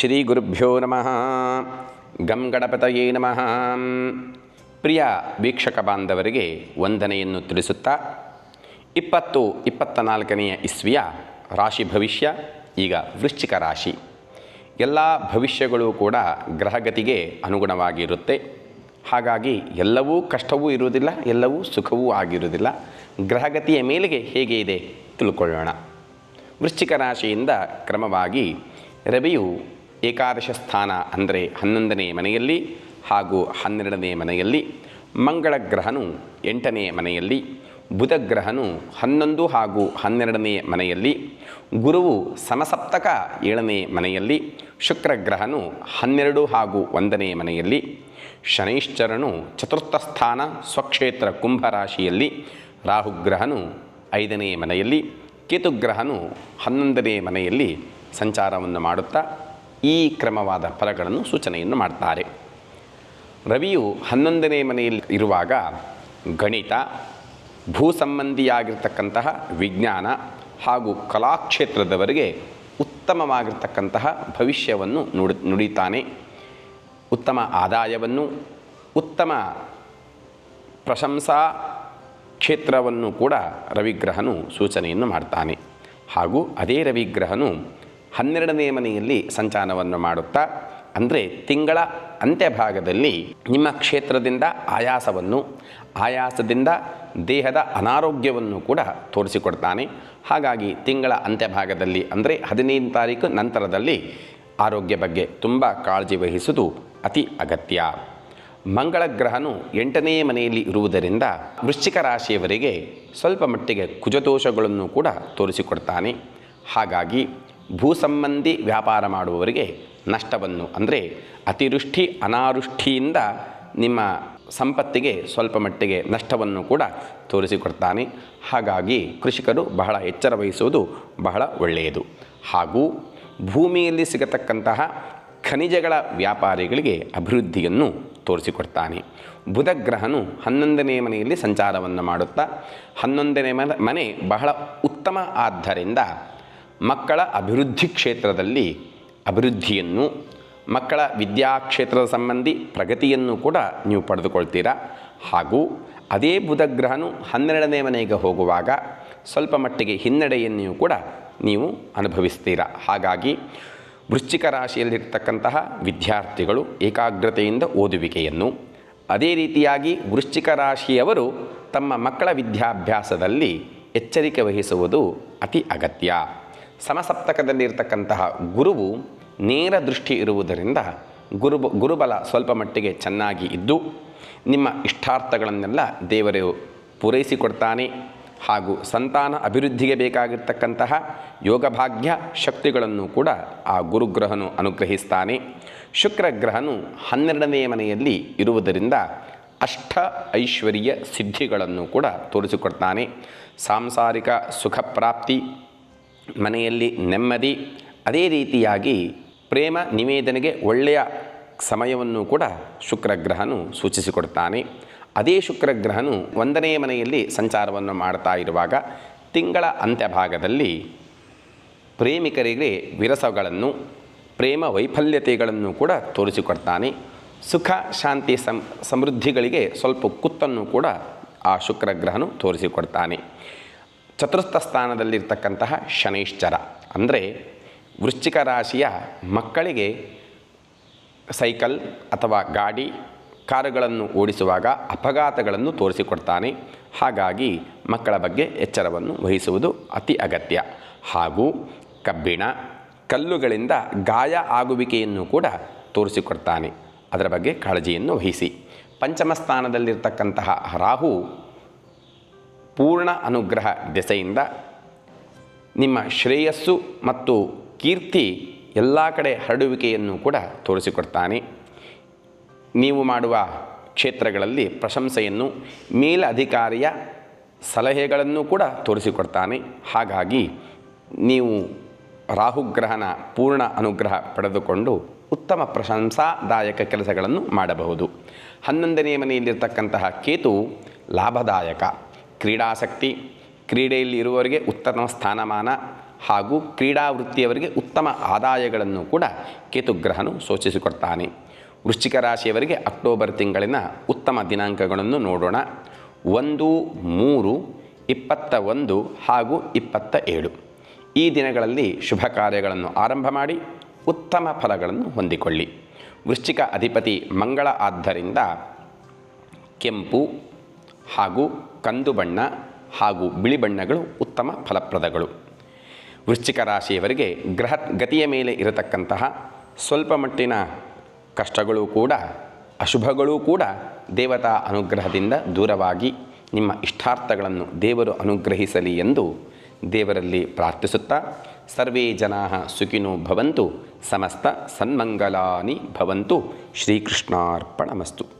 ಶ್ರೀ ಗುರುಭ್ಯೋ ನಮಃ. ಗಂ ಗಣಪತಯೇ ನಮಃ. ಪ್ರಿಯ ವೀಕ್ಷಕ ಬಾಂಧವರಿಗೆ ವಂದನೆಯನ್ನು ತಿಳಿಸುತ್ತಾ, ಇಪ್ಪತ್ತು ಇಪ್ಪತ್ತ ನಾಲ್ಕನೆಯ ಇಸ್ವಿಯ ರಾಶಿ ಭವಿಷ್ಯ, ಈಗ ವೃಶ್ಚಿಕ ರಾಶಿ. ಎಲ್ಲ ಭವಿಷ್ಯಗಳು ಕೂಡ ಗ್ರಹಗತಿಗೆ ಅನುಗುಣವಾಗಿರುತ್ತೆ. ಹಾಗಾಗಿ ಎಲ್ಲವೂ ಕಷ್ಟವೂ ಇರುವುದಿಲ್ಲ, ಎಲ್ಲವೂ ಸುಖವೂ ಆಗಿರುವುದಿಲ್ಲ. ಗ್ರಹಗತಿಯ ಮೇಲೆಗೆ ಹೇಗೆ ಇದೆ ತಿಳ್ಕೊಳ್ಳೋಣ. ವೃಶ್ಚಿಕ ರಾಶಿಯಿಂದ ಕ್ರಮವಾಗಿ ರವಿಯು ಏಕಾದಶ ಸ್ಥಾನ ಅಂದರೆ ಹನ್ನೊಂದನೇ ಮನೆಯಲ್ಲಿ ಹಾಗೂ ಹನ್ನೆರಡನೇ ಮನೆಯಲ್ಲಿ ಮಂಗಳ ಗ್ರಹನು ಎಂಟನೇ ಮನೆಯಲ್ಲಿ, ಬುಧ ಗ್ರಹನು ಹನ್ನೊಂದು ಹಾಗೂ ಹನ್ನೆರಡನೇ ಮನೆಯಲ್ಲಿ, ಗುರುವು ಸಮಸಪ್ತಕ ಏಳನೇ ಮನೆಯಲ್ಲಿ, ಶುಕ್ರ ಗ್ರಹನು ಹನ್ನೆರಡು ಹಾಗೂ ಒಂದನೇ ಮನೆಯಲ್ಲಿ, ಶನೈಶ್ಚರನು ಚತುರ್ಥ ಸ್ಥಾನ ಸ್ವಕ್ಷೇತ್ರ ಕುಂಭರಾಶಿಯಲ್ಲಿ ರಾಹುಗ್ರಹನು ಐದನೇ ಮನೆಯಲ್ಲಿ ಕೇತುಗ್ರಹನು ಹನ್ನೊಂದನೇ ಮನೆಯಲ್ಲಿ ಸಂಚಾರವನ್ನು ಮಾಡುತ್ತಾ ಈ ಕ್ರಮವಾದ ಫಲಗಳನ್ನು ಸೂಚನೆಯನ್ನು ಮಾಡ್ತಾರೆ. ರವಿಯು ಹನ್ನೊಂದನೇ ಮನೆಯಲ್ಲಿ ಇರುವಾಗ ಗಣಿತ ಭೂ ಸಂಬಂಧಿಯಾಗಿರ್ತಕ್ಕಂತಹ ವಿಜ್ಞಾನ ಹಾಗೂ ಕಲಾಕ್ಷೇತ್ರದವರಿಗೆ ಉತ್ತಮವಾಗಿರ್ತಕ್ಕಂತಹ ಭವಿಷ್ಯವನ್ನು ನುಡಿ, ನುಡಿತಾನೆ. ಉತ್ತಮ ಆದಾಯವನ್ನು, ಉತ್ತಮ ಪ್ರಶಂಸಾ ಕ್ಷೇತ್ರವನ್ನು ಕೂಡ ರವಿಗ್ರಹನು ಸೂಚನೆಯನ್ನು ಮಾಡ್ತಾನೆ. ಹಾಗೂ ಅದೇ ರವಿಗ್ರಹನು ಹನ್ನೆರಡನೇ ಮನೆಯಲ್ಲಿ ಸಂಚಾರವನ್ನು ಮಾಡುತ್ತಾ, ಅಂದರೆ ತಿಂಗಳ ಅಂತ್ಯಭಾಗದಲ್ಲಿ ನಿಮ್ಮ ಕ್ಷೇತ್ರದಿಂದ ಆಯಾಸವನ್ನು, ಆಯಾಸದಿಂದ ದೇಹದ ಅನಾರೋಗ್ಯವನ್ನು ಕೂಡ ತೋರಿಸಿಕೊಡ್ತಾನೆ. ಹಾಗಾಗಿ ತಿಂಗಳ ಅಂತ್ಯಭಾಗದಲ್ಲಿ, ಅಂದರೆ ಹದಿನೈದು ತಾರೀಕು ನಂತರದಲ್ಲಿ ಆರೋಗ್ಯ ಬಗ್ಗೆ ತುಂಬ ಕಾಳಜಿ ವಹಿಸುವುದು ಅತಿ ಅಗತ್ಯ. ಮಂಗಳ ಗ್ರಹನು ಎಂಟನೇ ಮನೆಯಲ್ಲಿ ಇರುವುದರಿಂದ ವೃಶ್ಚಿಕ ರಾಶಿಯವರಿಗೆ ಸ್ವಲ್ಪ ಮಟ್ಟಿಗೆ ಕುಜದೋಷಗಳನ್ನು ಕೂಡ ತೋರಿಸಿಕೊಡ್ತಾನೆ. ಹಾಗಾಗಿ ಭೂ ಸಂಬಂಧಿ ವ್ಯಾಪಾರ ಮಾಡುವವರಿಗೆ ನಷ್ಟವನ್ನು, ಅಂದರೆ ಅತಿವೃಷ್ಟಿ, ಅನಾವೃಷ್ಟಿಯಿಂದ ನಿಮ್ಮ ಸಂಪತ್ತಿಗೆ ಸ್ವಲ್ಪ ಮಟ್ಟಿಗೆ ನಷ್ಟವನ್ನು ಕೂಡ ತೋರಿಸಿಕೊಡ್ತಾನೆ. ಹಾಗಾಗಿ ಕೃಷಿಕರು ಬಹಳ ಎಚ್ಚರ ವಹಿಸುವುದು ಬಹಳ ಒಳ್ಳೆಯದು. ಹಾಗೂ ಭೂಮಿಯಲ್ಲಿ ಸಿಗತಕ್ಕಂತಹ ಖನಿಜಗಳ ವ್ಯಾಪಾರಿಗಳಿಗೆ ಅಭಿವೃದ್ಧಿಯನ್ನು ತೋರಿಸಿಕೊಡ್ತಾನೆ. ಬುಧಗ್ರಹನು ಹನ್ನೊಂದನೇ ಮನೆಯಲ್ಲಿ ಸಂಚಾರವನ್ನು ಮಾಡುತ್ತಾ, ಹನ್ನೊಂದನೇ ಮನೆ ಬಹಳ ಉತ್ತಮ ಆದ್ದರಿಂದ ಮಕ್ಕಳ ಅಭಿವೃದ್ಧಿ ಕ್ಷೇತ್ರದಲ್ಲಿ ಅಭಿವೃದ್ಧಿಯನ್ನು, ಮಕ್ಕಳ ವಿದ್ಯಾಕ್ಷೇತ್ರದ ಸಂಬಂಧಿ ಪ್ರಗತಿಯನ್ನು ಕೂಡ ನೀವು ಪಡೆದುಕೊಳ್ತೀರಾ? ಹಾಗೂ ಅದೇ ಬುಧಗ್ರಹನು ಹನ್ನೆರಡನೇ ಮನೆಗೆ ಹೋಗುವಾಗ ಸ್ವಲ್ಪ ಮಟ್ಟಿಗೆ ಹಿನ್ನಡೆಯನ್ನು ಕೂಡ ನೀವು ಅನುಭವಿಸ್ತೀರಾ? ಹಾಗಾಗಿ ವೃಶ್ಚಿಕ ರಾಶಿಯಲ್ಲಿರ್ತಕ್ಕಂತಹ ವಿದ್ಯಾರ್ಥಿಗಳು ಏಕಾಗ್ರತೆಯಿಂದ ಓದುವಿಕೆಯನ್ನು, ಅದೇ ರೀತಿಯಾಗಿ ವೃಶ್ಚಿಕ ರಾಶಿಯವರು ತಮ್ಮ ಮಕ್ಕಳ ವಿದ್ಯಾಭ್ಯಾಸದಲ್ಲಿ ಎಚ್ಚರಿಕೆ ವಹಿಸುವುದು ಅತಿ ಅಗತ್ಯ. ಸಮಸಪ್ತಕದಲ್ಲಿರ್ತಕ್ಕಂತಹ ಗುರುವು ನೇರ ದೃಷ್ಟಿ ಇರುವುದರಿಂದ ಗುರು ಗುರುಬಲ ಸ್ವಲ್ಪ ಮಟ್ಟಿಗೆ ಚೆನ್ನಾಗಿ ಇದ್ದು ನಿಮ್ಮ ಇಷ್ಟಾರ್ಥಗಳನ್ನೆಲ್ಲ ದೇವರು ಪೂರೈಸಿಕೊಡ್ತಾನೆ ಹಾಗೂ ಸಂತಾನ ಅಭಿವೃದ್ಧಿಗೆ ಬೇಕಾಗಿರ್ತಕ್ಕಂತಹ ಯೋಗಭಾಗ್ಯ ಶಕ್ತಿಗಳನ್ನು ಕೂಡ ಆ ಗುರುಗ್ರಹನು ಅನುಗ್ರಹಿಸ್ತಾನೆ. ಶುಕ್ರ ಗ್ರಹನು ಹನ್ನೆರಡನೆಯ ಮನೆಯಲ್ಲಿ ಇರುವುದರಿಂದ ಅಷ್ಟ ಐಶ್ವರ್ಯ ಸಿದ್ಧಿಗಳನ್ನು ಕೂಡ ತೋರಿಸಿಕೊಡ್ತಾನೆ. ಸಾಂಸಾರಿಕ ಸುಖ ಪ್ರಾಪ್ತಿ ಮನೆಯಲ್ಲಿ ನೆಮ್ಮದಿ, ಅದೇ ರೀತಿಯಾಗಿ ಪ್ರೇಮ ನಿವೇದನೆಗೆ ಒಳ್ಳೆಯ ಸಮಯವನ್ನು ಕೂಡ ಶುಕ್ರಗ್ರಹನು ಸೂಚಿಸಿಕೊಡ್ತಾನೆ. ಅದೇ ಶುಕ್ರಗ್ರಹನು ಒಂದನೇ ಮನೆಯಲ್ಲಿ ಸಂಚಾರವನ್ನು ಮಾಡ್ತಾ ಇರುವಾಗ ತಿಂಗಳ ಅಂತ್ಯಭಾಗದಲ್ಲಿ ಪ್ರೇಮಿಕರಿಗೆ ವಿರಸಗಳನ್ನು, ಪ್ರೇಮ ವೈಫಲ್ಯತೆಗಳನ್ನು ಕೂಡ ತೋರಿಸಿಕೊಡ್ತಾನೆ. ಸುಖ, ಶಾಂತಿ ಸಮೃದ್ಧಿಗಳಿಗೆ ಸ್ವಲ್ಪ ಕುತ್ತನ್ನು ಕೂಡ ಆ ಶುಕ್ರಗ್ರಹನು ತೋರಿಸಿಕೊಡ್ತಾನೆ. ಚತುರ್ಥ ಸ್ಥಾನದಲ್ಲಿರ್ತಕ್ಕಂತಹ ಶನೈಶ್ಚರ. ಅಂದರೆ ವೃಶ್ಚಿಕ ರಾಶಿಯ ಮಕ್ಕಳಿಗೆ ಸೈಕಲ್ ಅಥವಾ ಗಾಡಿ, ಕಾರುಗಳನ್ನು ಓಡಿಸುವಾಗ ಅಪಘಾತಗಳನ್ನು ತೋರಿಸಿಕೊಡ್ತಾನೆ. ಹಾಗಾಗಿ ಮಕ್ಕಳ ಬಗ್ಗೆ ಎಚ್ಚರವನ್ನು ವಹಿಸುವುದು ಅತಿ ಅಗತ್ಯ. ಹಾಗೂ ಕಬ್ಬಿಣ, ಕಲ್ಲುಗಳಿಂದ ಗಾಯ ಆಗುವಿಕೆಯನ್ನು ಕೂಡ ತೋರಿಸಿಕೊಡ್ತಾನೆ. ಅದರ ಬಗ್ಗೆ ಕಾಳಜಿಯನ್ನು ವಹಿಸಿ. ಪಂಚಮ ಸ್ಥಾನದಲ್ಲಿರ್ತಕ್ಕಂತಹ ರಾಹು ಪೂರ್ಣ ಅನುಗ್ರಹ ದೆಸೆಯಿಂದ ನಿಮ್ಮ ಶ್ರೇಯಸ್ಸು ಮತ್ತು ಕೀರ್ತಿ ಎಲ್ಲ ಕಡೆ ಹರಡುವಿಕೆಯನ್ನು ಕೂಡ ತೋರಿಸಿಕೊಡ್ತಾನೆ. ನೀವು ಮಾಡುವ ಕ್ಷೇತ್ರಗಳಲ್ಲಿ ಪ್ರಶಂಸೆಯನ್ನು ಮೇಲಧಿಕಾರಿಯ ಸಲಹೆಗಳನ್ನು ಕೂಡ ತೋರಿಸಿಕೊಡ್ತಾನೆ. ಹಾಗಾಗಿ ನೀವು ರಾಹುಗ್ರಹನ ಪೂರ್ಣ ಅನುಗ್ರಹ ಪಡೆದುಕೊಂಡು ಉತ್ತಮ ಪ್ರಶಂಸಾದಾಯಕ ಕೆಲಸಗಳನ್ನು ಮಾಡಬಹುದು. ಹನ್ನೊಂದನೇ ಮನೆಯಲ್ಲಿರ್ತಕ್ಕಂತಹ ಕೇತು ಲಾಭದಾಯಕ. ಕ್ರೀಡಾಸಕ್ತಿ ಕ್ರೀಡೆಯಲ್ಲಿ ಇರುವವರಿಗೆ ಉತ್ತಮ ಸ್ಥಾನಮಾನ ಹಾಗೂ ಕ್ರೀಡಾವೃತ್ತಿಯವರಿಗೆ ಉತ್ತಮ ಆದಾಯಗಳನ್ನು ಕೂಡ ಕೇತುಗ್ರಹನು ಸೂಚಿಸಿಕೊಡ್ತಾನೆ. ವೃಶ್ಚಿಕ ರಾಶಿಯವರಿಗೆ ಅಕ್ಟೋಬರ್ ತಿಂಗಳಿನ ಉತ್ತಮ ದಿನಾಂಕಗಳನ್ನು ನೋಡೋಣ. ಒಂದು, ಮೂರು ಇಪ್ಪತ್ತ ಒಂದು ಹಾಗೂ ಇಪ್ಪತ್ತ ಏಳು ಈ ದಿನಗಳಲ್ಲಿ ಶುಭ ಕಾರ್ಯಗಳನ್ನು ಆರಂಭ ಮಾಡಿ ಉತ್ತಮ ಫಲಗಳನ್ನು ಹೊಂದಿಕೊಳ್ಳಿ. ವೃಶ್ಚಿಕ ಅಧಿಪತಿ ಮಂಗಳ ಆದ್ದರಿಂದ ಕೆಂಪು ಹಾಗೂ ಕಂದು ಬಣ್ಣ ಹಾಗೂ ಬಿಳಿ ಬಣ್ಣಗಳು ಉತ್ತಮ ಫಲಪ್ರದಗಳು. ವೃಶ್ಚಿಕ ರಾಶಿಯವರಿಗೆ ಗ್ರಹ ಗತಿಯ ಮೇಲೆ ಇರತಕ್ಕಂತಹ ಸ್ವಲ್ಪ ಮಟ್ಟಿನ ಕಷ್ಟಗಳು ಕೂಡ, ಅಶುಭಗಳೂ ಕೂಡ ದೇವತಾ ಅನುಗ್ರಹದಿಂದ ದೂರವಾಗಿ ನಿಮ್ಮ ಇಷ್ಟಾರ್ಥಗಳನ್ನು ದೇವರು ಅನುಗ್ರಹಿಸಲಿ ಎಂದು ದೇವರಲ್ಲಿ ಪ್ರಾರ್ಥಿಸುತ್ತಾ, ಸರ್ವೇ ಜನಾ ಸುಖಿನೋ ಭವಂತು, ಸಮಸ್ತ ಸನ್ಮಂಗಲಾನಿ ಭವಂತು, ಶ್ರೀಕೃಷ್ಣಾರ್ಪಣಮಸ್ತು.